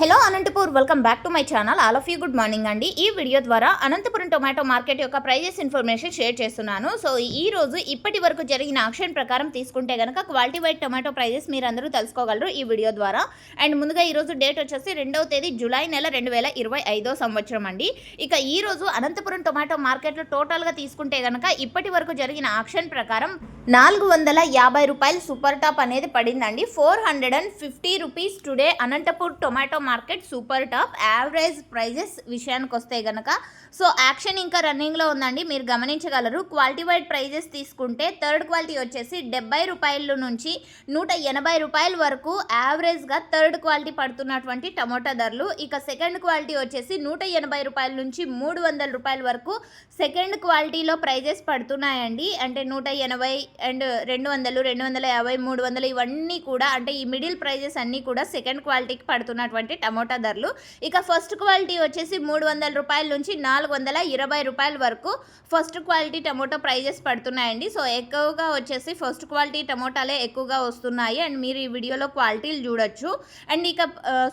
Hello Anantapur welcome back to my channel all of you good morning అండి. ఈ video ద్వారా Anantapuram tomato market యొక్క prices information share చేస్తున్నాను. So ఈ రోజు ఇప్పటి వరకు జరిగిన ఆక్షన్ ప్రకారం తీసుకుంటే కనుక క్వాలిటీ వైట్ టొమాటో ప్రైజెస్ మీరు అందరూ తెలుసుకోగలరు ఈ వీడియో ద్వారా. అండ్ ముందుగా ఈ రోజు డేట్ వచ్చేసి రెండవ తేదీ జూలై నెల రెండు వేల ఇరవై ఐదో సంవత్సరం అండి. ఇక ఈ రోజు అనంతపురం టొమాటో మార్కెట్లో టోటల్గా తీసుకుంటే కనుక ఇప్పటి వరకు జరిగిన ఆక్షన్ ప్రకారం నాలుగు వందల యాభై రూపాయలు సూపర్ టాప్ అనేది పడిందండి. Four hundred and fifty rupees today Anantapur tomato market super top. Average prices విషయానికి వస్తే గనక. సో యాక్షన్ ఇంకా రన్నింగ్లో ఉందండి. మీరు గమనించగలరు. క్వాలిటీ వైడ్ ప్రైజెస్ తీసుకుంటే థర్డ్ క్వాలిటీ వచ్చేసి డెబ్బై రూపాయల నుంచి నూట ఎనభై రూపాయల వరకు యావరేజ్గా థర్డ్ క్వాలిటీ పడుతున్నటువంటి టమోటా ధరలు. ఇక సెకండ్ క్వాలిటీ వచ్చేసి నూట ఎనభై రూపాయల నుంచి మూడు వందల రూపాయల వరకు సెకండ్ క్వాలిటీలో ప్రైజెస్ పడుతున్నాయండి. అంటే నూట ఎనభై అండ్ రెండు వందలు రెండు వందల యాభై మూడు వందలు ఇవన్నీ కూడా అంటే ఈ మిడిల్ ప్రైజెస్ అన్నీ కూడా సెకండ్ క్వాలిటీకి పడుతున్నటువంటి టమోటా ధరలు. ఇక ఫస్ట్ క్వాలిటీ వచ్చేసి మూడు వందల రూపాయల నుంచి నాలుగు వందల ఇరవై రూపాయల వరకు ఫస్ట్ క్వాలిటీ టమోటా ప్రైజెస్ పడుతున్నాయండి. సో ఎక్కువగా వచ్చేసి ఫస్ట్ క్వాలిటీ టమోటాలే ఎక్కువగా వస్తున్నాయి. అండ్ మీరు ఈ వీడియోలో క్వాలిటీలు చూడొచ్చు. అండ్ ఇక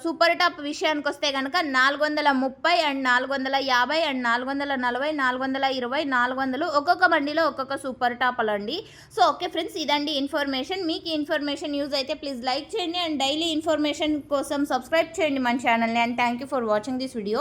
సూపర్ టాప్ విషయానికి వస్తే కనుక నాలుగు వందల ముప్పై అండ్ నాలుగు వందల యాభై అండ్ నాలుగు వందల నలభై నాలుగు వందల ఇరవై నాలుగు వందలు ఒక్కొక్క బండిలో ఒక్కొక్క సూపర్ టాపలు అండి. సో ఓకే ఫ్రెండ్స్ ఇదండి ఇన్ఫర్మేషన్. మీకు ఇన్ఫర్మేషన్ యూజ్ అయితే ప్లీజ్ లైక్ చేయండి. అండ్ డైలీ ఇన్ఫర్మేషన్ కోసం సబ్స్క్రైబ్ చేయండి. చేయండి మన ఛానల్ని and thank you for watching this video